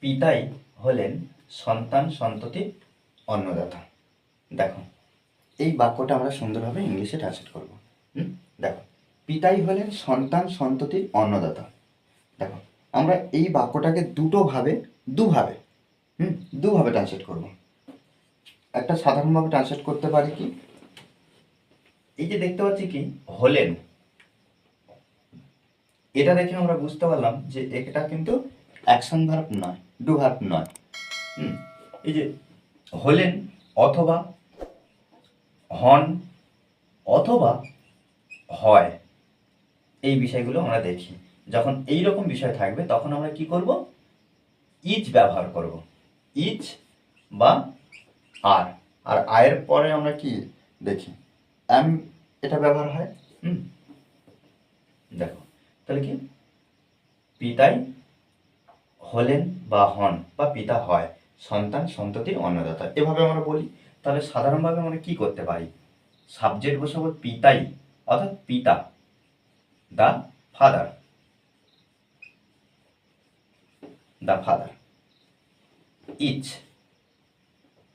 পিতাই হলেন সন্তান সন্ততি অন্নদাতা। দেখো, এই বাক্যটা আমরা সুন্দরভাবে ইংলিশে ট্রান্সলেট করব। হুম? দেখো, পিতাই হলেন সন্তান সন্ততির অন্নদাতা। দেখো, আমরা এই বাক্যটাকে দুটো ভাবে দুভাবে, হুম? দুভাবে ট্রান্সলেট করব। একটা সাধারণভাবে ট্রান্সলেট করতে পারি কি? এই যে দেখতে পাচ্ছি কি? হলেন। এটা দেখে আমরা বুঝতে পারলাম যে এটা কিন্তু অ্যাকশন ভার্ব নয়, ডু ভার্ব নয়। হুম, এই যে হলেন অথবা হন অথবা হয়, এই বিষয়গুলো আমরা দেখি। যখন এই রকম বিষয় থাকবে, তখন আমরা কি করব? ইচ ব্যবহার করব। ইচ বা আর। আর আয়ের পরে আমরা কি দেখি? এম এটা ব্যবহার হয়। হুম, দেখো। তাহলে কি? পিতাই হলেন বা হন বা পিতা হয়, সন্তান সন্ততির অন্নদাতা। এভাবে আমরা বলি। তাহলে সাধারণভাবে আমরা কি করতে পারি? সাবজেক্ট বসাবো পিতাই, অর্থাৎ পিতা the father the father each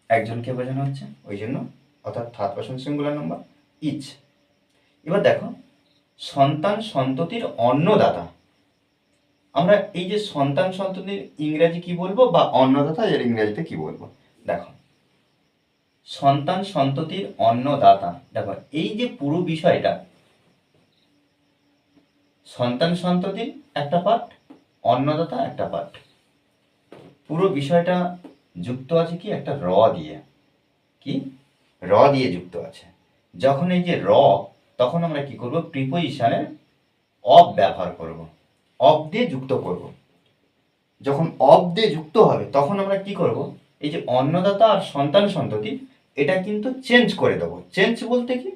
একজনকে বোঝানো হচ্ছে, ওই জন্য, অর্থাৎ third person singular number each এবার দেখো, সন্তান, সন্ততির অন্নদাতা আমরা এই যে সন্তান সন্ততির ইংরেজি কি বলব বা অন্নদাতা এর ইংরেজিতে কি বলব? দেখো, সন্তান সন্ততির অন্নদাতা, দেখো, এই যে পুরো বিষয়টা, সন্তান সন্ততির একটা পার্ট অন্নদাতা একটা পার্ট পুরো বিষয়টা যুক্ত আছে কি? একটা র দিয়ে, কি? র দিয়ে যুক্ত আছে। যখন এই যে র, তখন আমরা কি করব? প্রিপোজিশনের অফ ব্যবহার করব। অফ দিয়ে যুক্ত করব। যখন অফ দিয়ে যুক্ত হবে, তখন আমরা কি করব? এই যে অন্নদাতা আর সন্তান সন্ততি, এটা কিন্তু চেঞ্জ করে দেবো। চেঞ্জ বলতে কি?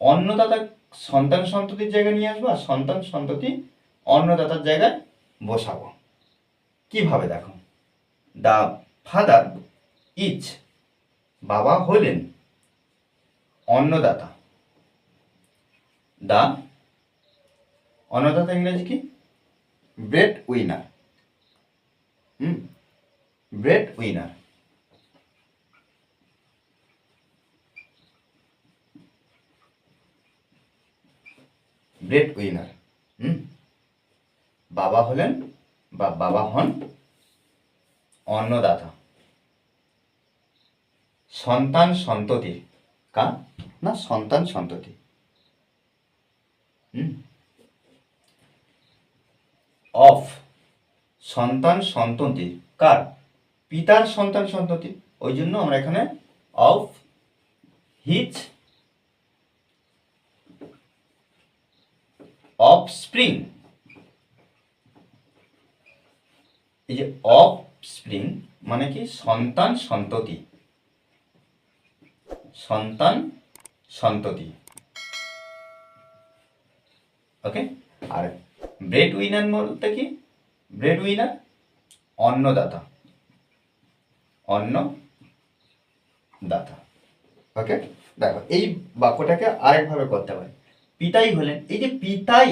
অন্নদাতা সন্তান সন্ততির জায়গায় নিয়ে আসব আর সন্তান সন্ততি অন্নদাতার জায়গায় বসাবো। কীভাবে দেখো? দা ফাদার ইজ বাবা হলেন অন্নদাতা। দা অন্নদাতা ইংরেজি কি? Bread winner hmm? Bread winner bread winner hmm? বাবা হলেন বা বাবা হন অন্নদাতা। সন্তান সন্ততি। কা? না, সন্তান সন্ততি। হুম? অফ সন্তান সন্ততি। কার? পিতার সন্তান সন্ততি। ওই জন্য আমরা এখানে অফ হিচ অফ স্প্রিং এই যে অফ স্প্রিং মানে কি? সন্তান সন্ততি। সন্তান সন্ততি। ওকে? আর ব্রেড উইনার বলতে কি? ব্রেড উইনার অন্নদাতা। অন্ন দাতা ওকে দেখো, এই বাক্যটাকে আরেকভাবে করতে পারি। পিতাই হলেন, এই যে পিতাই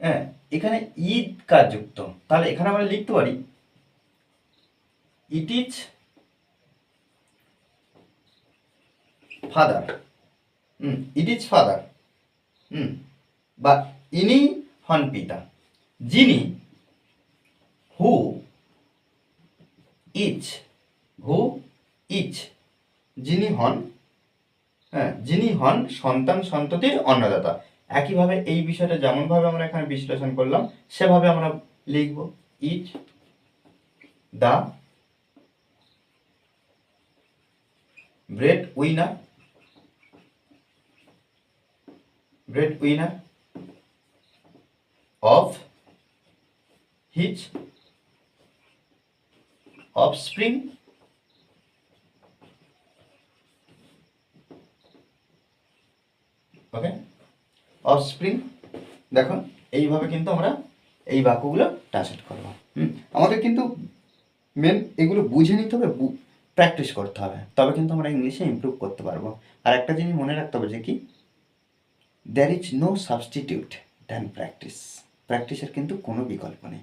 হ্যাঁ এখানে ঈদ কাজ যুক্ত? তাহলে এখানে আমরা লিখতে পারি it is father hmm it is father hmm, বা ইনি হন পিতা, যিনি হু ইচ হু ইচ যিনি হন হ্যাঁ যিনি হন সন্তান সন্ততির অন্নদাতা। একইভাবে এই বিষয়টা যেমনভাবে আমরা এখানে বিশ্লেষণ করলাম, সেভাবে আমরা লিখব each the bread winner bread winner his offspring okay offspring দেখুন, এইভাবে কিন্তু আমরা এই বাক্যগুলো ট্রান্সলেট করব। আমাদের কিন্তু মেন এগুলো বুঝে নিতে হবে প্র্যাকটিস করতে হবে, তবে কিন্তু আমরা ইংলিশে ইমপ্রুভ করতে পারব। আর একটা জিনিস মনে রাখতে হবে যে কি there is no substitute than practice প্র্যাকটিসের কিন্তু কোনো বিকল্প নেই।